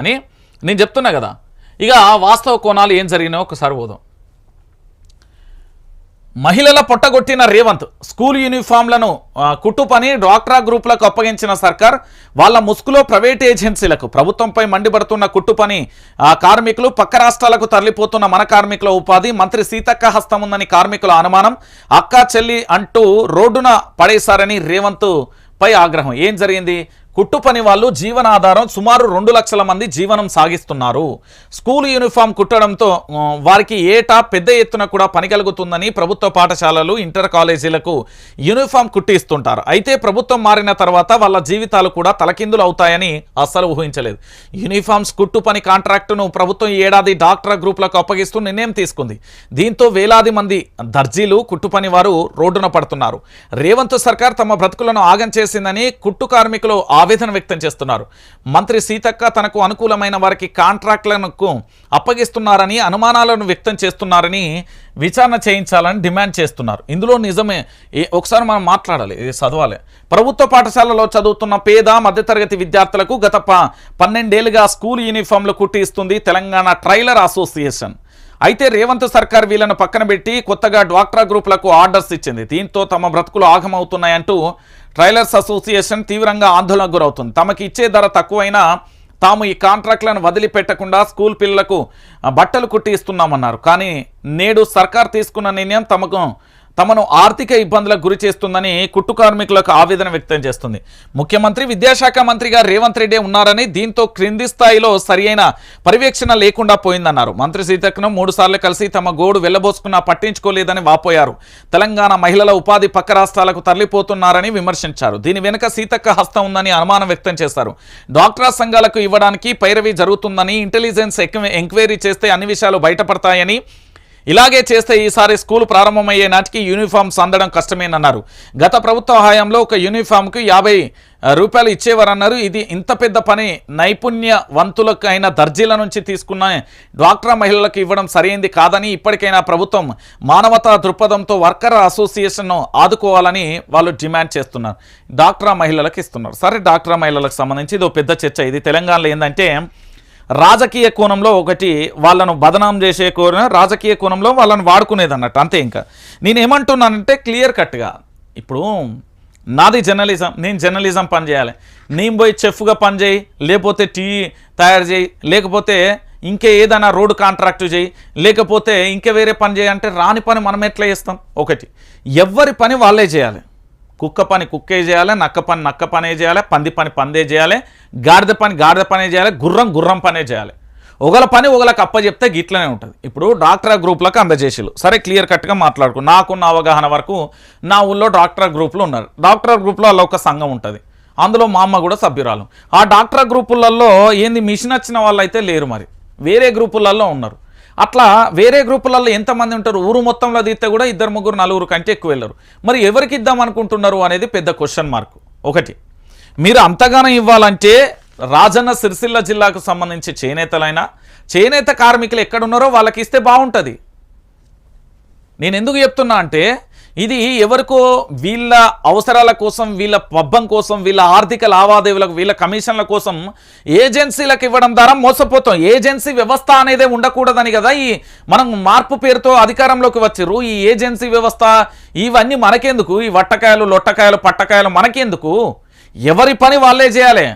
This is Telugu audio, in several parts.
అని నేను చెప్తున్నా కదా. ఇక వాస్తవ కోణాలు ఏం జరిగినాయో ఒకసారి పోదాం. మహిళల పొట్టగొట్టిన రేవంత్ స్కూల్ యూనిఫామ్లను కుట్టు పని డ్వాక్రా గ్రూపులకు అప్పగించిన సర్కార్ వాళ్ళ ముసుగులో ప్రైవేట్ ఏజెన్సీలకు ప్రభుత్వంపై మండిపడుతున్న కుట్టు పని కార్మికులు పక్క రాష్ట్రాలకు తరలిపోతున్న మన కార్మికుల ఉపాధి మంత్రి సీతక్క హస్తం ఉందని కార్మికుల అనుమానం అక్క చెల్లి అంటూ రోడ్డున పడేశారని రేవంత్ పై ఆగ్రహం. ఏం జరిగింది? కుట్టు పని వాళ్ళు జీవనాధారం సుమారు రెండు లక్షల మంది జీవనం సాగిస్తున్నారు. స్కూల్ యూనిఫామ్ కుట్టడంతో వారికి ఏటా పెద్ద ఎత్తున కూడా పని కలుగుతుందని ప్రభుత్వ పాఠశాలలు ఇంటర్ కాలేజీలకు యూనిఫామ్ కుట్టిస్తుంటారు అయితే ప్రభుత్వం మారిన తర్వాత వాళ్ళ జీవితాలు కూడా తలకిందులు అవుతాయని అస్సలు ఊహించలేదు. యూనిఫామ్స్ కుట్టు పని కాంట్రాక్టును ప్రభుత్వం ఏడాది డాక్టర్ గ్రూపులకు అప్పగిస్తూ నిర్ణయం తీసుకుంది. దీంతో వేలాది మంది దర్జీలు కుట్టు పని వారు రోడ్డున పడుతున్నారు. రేవంత్ సర్కార్ తమ బ్రతుకులను ఆగం చేసిందని కుట్టు కార్మికులు ఆవేదన వ్యక్తం చేస్తున్నారు. మంత్రి సీతక్క తనకు అనుకూలమైన వారికి కాంట్రాక్ట్లను అప్పగిస్తున్నారని అనుమానాలను వ్యక్తం చేస్తున్నారని విచారణ చేయించాలని డిమాండ్ చేస్తున్నారు. ఇందులో నిజమే ఏ- ఒకసారి మనం మాట్లాడాలి ఇది చదవాలి. ప్రభుత్వ పాఠశాలలో చదువుతున్న పేద మధ్యతరగతి విద్యార్థులకు గత ప పన్నెండేళ్ళుగా స్కూల్ యూనిఫామ్లు కుట్టి ఇస్తుంది తెలంగాణ ట్రైలర్ అసోసియేషన్. అయితే రేవంత్ సర్కార్ వీళ్ళను పక్కన పెట్టి కొత్తగా డ్వాక్రా గ్రూపులకు ఆర్డర్స్ ఇచ్చింది. దీంతో తమ బ్రతుకులు ఆగమవుతున్నాయంటూ ట్రైలర్స్ అసోసియేషన్ తీవ్రంగా ఆందోళనకు గురవుతుంది. తమకి ఇచ్చే ధర తక్కువైనా తాము ఈ కాంట్రాక్ట్లను వదిలిపెట్టకుండా స్కూల్ పిల్లలకు బట్టలు కుట్టి ఇస్తున్నామన్నారు కానీ నేడు సర్కార్ తీసుకున్న నిర్ణయం తమకు తమను ఆర్థిక ఇబ్బందులకు గురి చేస్తుందని కుట్టు కార్మికులకు ఆవేదన వ్యక్తం చేస్తుంది. ముఖ్యమంత్రి విద్యాశాఖ మంత్రిగా రేవంత్ రెడ్డి ఉన్నారని దీంతో క్రింది స్థాయిలో సరియైన పర్యవేక్షణ లేకుండా పోయిందన్నారు. మంత్రి సీతక్కను మూడు సార్లు కలిసి తమ గోడు వెళ్ళబోసుకున్నా పట్టించుకోలేదని వాపోయారు. తెలంగాణ మహిళల ఉపాధి పక్క రాష్ట్రాలకు తరలిపోతున్నారని విమర్శించారు. దీని వెనుక సీతక్క హస్తం ఉందని అనుమానం వ్యక్తం చేశారు. డాక్టరా సంఘాలకు ఇవ్వడానికి పైరవి జరుగుతుందని ఇంటెలిజెన్స్ ఎక్వ- ఎంక్వైరీ చేస్తే అన్ని విషయాలు బయటపడతాయని ఇలాగే చేస్తే ఈసారి స్కూల్ ప్రారంభమయ్యే నాటికి యూనిఫామ్స్ అందడం కష్టమేనన్నారు. గత ప్రభుత్వ హయాంలో ఒక యూనిఫామ్కి యాభై రూపాయలు ఇచ్చేవారన్నారు. ఇది ఇంత పెద్ద పని నైపుణ్యవంతులకు అయిన దర్జీల నుంచి తీసుకున్న డ్వాక్రా మహిళలకు ఇవ్వడం సరైంది కాదని ఇప్పటికైనా ప్రభుత్వం మానవతా దృక్పథంతో వర్కర్ అసోసియేషన్ను ఆదుకోవాలని వాళ్ళు డిమాండ్ చేస్తున్నారు. డాక్టరా మహిళలకు ఇస్తున్నారు. సరే డాక్టరా మహిళలకు సంబంధించి ఇది పెద్ద చర్చ. ఇది తెలంగాణలో ఏంటంటే రాజకీయ కోణంలో ఒకటి వాళ్ళను బదనాం చేసే కోరిన రాజకీయ కోణంలో వాళ్ళని వాడుకునేది అన్నట్టు అంతే ఇంకా. నేను ఏమంటున్నానంటే క్లియర్ కట్గా. ఇప్పుడు నాది జర్నలిజం నేను జర్నలిజం పని చేయాలి. నేను పోయి చెఫ్గా పనిచేయి లేకపోతే టీ తయారు చేయి లేకపోతే ఇంకే ఏదైనా రోడ్డు కాంట్రాక్ట్ చేయి లేకపోతే ఇంకే వేరే పని చేయి అంటే రాని పని మనం ఎట్లా చేస్తాం? ఒకటి. ఎవరి పని వాళ్ళే చేయాలి. కుక్క పని కుక్కే చేయాలి నక్క పని నక్క పనే చేయాలి పంది పని పందే చేయాలి గాడిద పని గాడిద పనే చేయాలి గుర్రం గుర్రం పనే చేయాలి. ఒకల పని ఒకళ్ళకి అప్ప చెప్తే గిట్లనే ఉంటుంది. ఇప్పుడు డాక్టర్ గ్రూప్లకు అందజేసిలు సరే క్లియర్ కట్గా మాట్లాడుకో. నాకున్న అవగాహన వరకు నా ఊళ్ళో డాక్టర్ గ్రూప్లు ఉన్నారు. డాక్టర్ గ్రూప్లో అలా ఒక సంఘం ఉంటుంది. అందులో మా అమ్మ కూడా సభ్యురాలు. ఆ డాక్టర్ గ్రూపులలో ఏంది మిషన్ వచ్చిన వాళ్ళు అయితే లేరు మరి. వేరే గ్రూపులలో ఉన్నారు. అట్లా వేరే గ్రూపులలో ఎంతమంది ఉంటారు? ఊరు మొత్తంలో తీస్తే కూడా ఇద్దరు ముగ్గురు నలుగురు కంటే ఎక్కువ వెళ్ళరు. మరి ఎవరికి ఇద్దాం అనుకుంటున్నారు అనేది పెద్ద క్వశ్చన్ మార్క్ ఒకటి మీరు అంతగానో ఇవ్వాలంటే రాజన్న సిరిసిల్ల జిల్లాకు సంబంధించి చేనేతలైనా చేనేత కార్మికులు ఎక్కడున్నారో వాళ్ళకి ఇస్తే బాగుంటుంది. నేను ఎందుకు చెప్తున్నా అంటే ఇది ఎవరికో వీళ్ళ అవసరాల కోసం వీళ్ళ పబ్బం కోసం వీళ్ళ ఆర్థిక లావాదేవీలకు వీళ్ళ కమిషన్ల కోసం ఏజెన్సీలకు ఇవ్వడం ద్వారా మోసపోతాం. ఏజెన్సీ వ్యవస్థ అనేదే ఉండకూడదని కదా ఈ మనం మార్పు పేరుతో అధికారంలోకి వచ్చారు ఈ ఏజెన్సీ వ్యవస్థ ఇవన్నీ మనకెందుకు? ఈ వట్టకాయలు లొట్టకాయలు పట్టకాయలు మనకెందుకు? ఎవరి పని వాళ్ళే చేయాలి.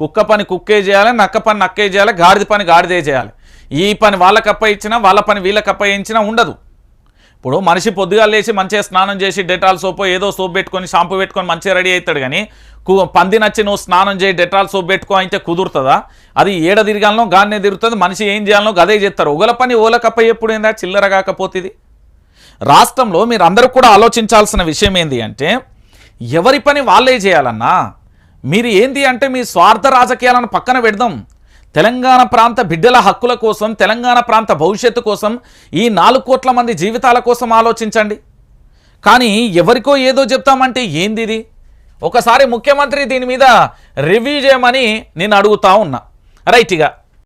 కుక్క పని కుక్కే చేయాలి నక్క పని నక్కే చేయాలి గాడిద పని గాడిదే చేయాలి. ఈ పని వాళ్ళకప్ప ఇచ్చినా వాళ్ళ పని వీళ్ళకప్ప ఇచ్చినా ఉండదు. ఇప్పుడు మనిషి పొద్దుగా లేచి మంచిగా స్నానం చేసి డెటాల్ సోపు ఏదో సోప్ పెట్టుకొని షాంపూ పెట్టుకొని మంచిగా రెడీ అవుతాడు కానీ కు- పంది నచ్చి నువ్వు స్నానం చేయి డెటాల్ సోప్ పెట్టుకో అయితే కుదురుతుందా? అది ఏడ తిరగాలనో గానే తిరుగుతుంది మనిషి ఏం చేయాలనో గదే చేస్తారు ఒకల పని ఓలకప్ప ఎప్పుడు ఏందా? చిల్లర కాకపోతుంది రాష్ట్రంలో మీరు అందరూ కూడా ఆలోచించాల్సిన విషయం ఏంది అంటే ఎవరి పని వాళ్ళే చేయాలన్నా మీరు ఏంది అంటే మీ స్వార్థ రాజకీయాలను పక్కన పెడదాం. తెలంగాణ ప్రాంత బిడ్డల హక్కుల కోసం తెలంగాణ ప్రాంత భవిష్యత్తు కోసం ఈ నాలుగు కోట్ల మంది జీవితాల కోసం ఆలోచించండి. కానీ ఎవరికో ఏదో చెప్తామంటే ఏంది ఇది ఒకసారి ముఖ్యమంత్రి దీని మీద రివ్యూ చేయమని నేను అడుగుతా ఉన్నా. రైట్గా